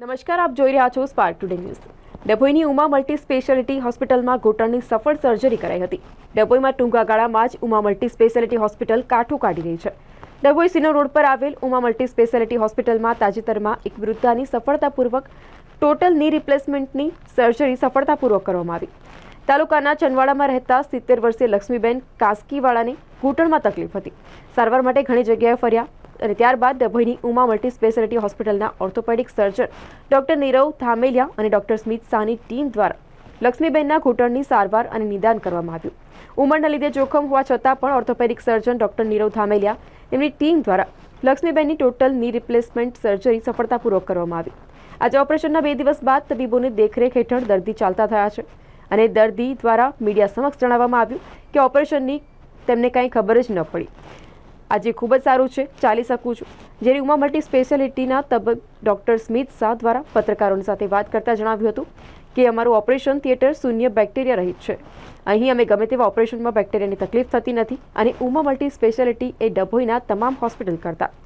નમસ્કાર, આપ જોઈ રહ્યા છો સ્પાર્ક ટુડે ન્યૂઝ ડભોઈની ઉમા મલ્ટી સ્પેશિયાલિટી હોસ્પિટલમાં ઘૂંટણની સફળ સર્જરી કરાઈ હતી. ડભોઈમાં ટૂંકા ગાળામાં જ ઉમા મલ્ટી સ્પેશિયાલિટી હોસ્પિટલ કાઠું કાઢી રહી છે. ડભોઈ સિનો રોડ પર આવેલ ઉમા મલ્ટી સ્પેશિયાલિટી હોસ્પિટલમાં તાજેતરમાં એક વૃદ્ધાની સફળતાપૂર્વક ટોટલની રિપ્લેસમેન્ટની સર્જરી સફળતાપૂર્વક કરવામાં આવી. તાલુકાના ચંદવાડામાં રહેતા સિત્તેર વર્ષીય લક્ષ્મીબેન કાસ્કીવાળાને ઘૂંટણમાં તકલીફ હતી. સારવાર માટે ઘણી જગ્યાએ ફર્યા. અને ત્યારબાદ દભયની ઉમા મલ્ટી સ્પેશિયાલિટી હોસ્પિટલના orthopaedic surgeon doctor Nirav Dhameliya અને ડોક્ટર સ્મિત શાહની ટીમ દ્વારા લક્ષ્મીબેનના ઘૂંટણની સારવાર અને નિદાન કરવામાં આવ્યું. ઉંમરના લીધે જોખમ હોવા છતાં પણ orthopedic surgeon doctor Nirav Dhameliya, તેમની ટીમ દ્વારા લક્ષ્મીબેનની ટોટલની રિપ્લેસમેન્ટ સર્જરી સફળતાપૂર્વક કરવામાં આવી. આજે ઓપરેશનના બે દિવસ બાદ તબીબોની દેખરેખ હેઠળ દર્દી ચાલતા થયા છે અને દર્દી દ્વારા મીડિયા સમક્ષ જણાવવામાં આવ્યું કે ઓપરેશનની તેમને કાંઈ ખબર જ ન પડી. આજે ખૂબ જ સારું છે, ચાલી શકું છું. જેની ઉમા મલ્ટી સ્પેશિયાલિટીના તબીબ ડૉક્ટર સ્મિત શાહ દ્વારા પત્રકારોની સાથે વાત કરતા જણાવ્યું હતું કે અમારું ઓપરેશન થિયેટર શૂન્ય બેક્ટેરિયા રહિત છે. અહીં અમે ગમે તેવા ઓપરેશનમાં બેક્ટેરિયાની તકલીફ થતી નથી અને ઉમા મલ્ટી સ્પેશિયાલિટી એ ડભોઈના તમામ હોસ્પિટલ કરતાં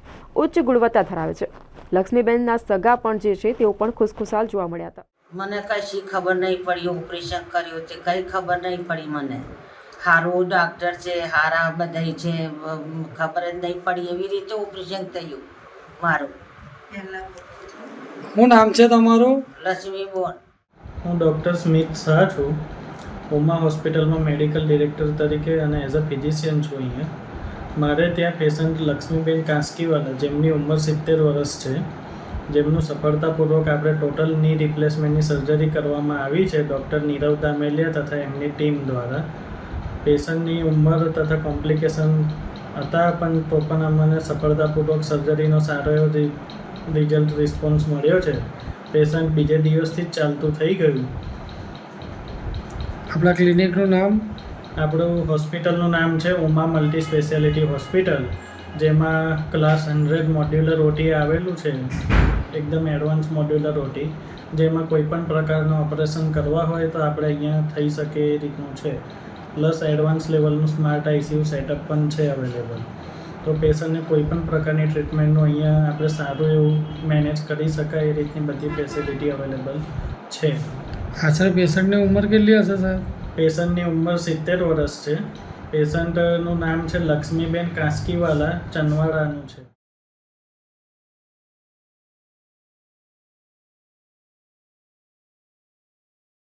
ઉચ્ચ ગુણવત્તા ધરાવે છે. લક્ષ્મીબેનના સગા પણ જે છે, તેઓ પણ ખુશખુશાલ જોવા મળ્યા હતા. મને કશી ખબર નહીં પડી ઓપરેશન કર્યું છે કઈ ખબર નહીં પડી મને. સારું ડૉક્ટર છે સારા બધા છે ખબર જ નહીં પડી એવી રીતે ઓપરેશન થયું મારું. શું નામ છે તમારું? લક્ષ્મી બોન. હું ડૉક્ટર સ્મિત શાહ છું. ઉમા હોસ્પિટલમાં મેડિકલ ડિરેક્ટર તરીકે અને એઝ અ ફિઝિશિયન છું અહીંયા. મારે ત્યાં પેશન્ટ લક્ષ્મીબેન કાંસકીવાલા જેમની ઉંમર સિત્તેર વર્ષ છે. જેમનું સફળતાપૂર્વક આપણે ટોટલની રિપ્લેસમેન્ટની સર્જરી કરવામાં આવી છે. ડૉક્ટર નીરવ દામેલિયા તથા એમની ટીમ દ્વારા. પેશન્ટની ઉંમર તથા કોમ્પ્લિકેશન હતા પણ તો પણ અમને સફળતાપૂર્વક સર્જરીનો સારો એવો રિઝલ્ટ રિસ્પોન્સ મળ્યો છે. પેશન્ટ બીજે દિવસથી જ ચાલતું થઈ ગયું. આપણા ક્લિનિકનું નામ? આપણું હોસ્પિટલનું નામ છે ઉમા મલ્ટી સ્પેશિયાલિટી હોસ્પિટલ જેમાં ક્લાસ હંડ્રેડ મોડ્યુલર ઓટી આવેલું છે. એકદમ એડવાન્સ મોડ્યુલર ઓટી જેમાં કોઈ પણ પ્રકારનું ઓપરેશન કરવા હોય તો આપણે અહીંયા થઈ શકે એ રીતનું છે. પ્લસ એડવાન્સ લેવલનું સ્માર્ટ આઈસીયુ સેટઅપ પણ છે અવેલેબલ. તો પેશન્ટને કોઈ પણ પ્રકારની ટ્રીટમેન્ટનું અહીંયા આપણે સારું એવું મેનેજ કરી શકાય એ રીતની બધી ફેસિલિટી અવેલેબલ છે. આશરે પેશન્ટની ઉંમર કેટલી હશે સાહેબ? પેશન્ટની ઉંમર સિત્તેર વર્ષ છે. પેશન્ટનું નામ છે લક્ષ્મીબેન કાસ્કીવાલા ચંદવાડાનું છે.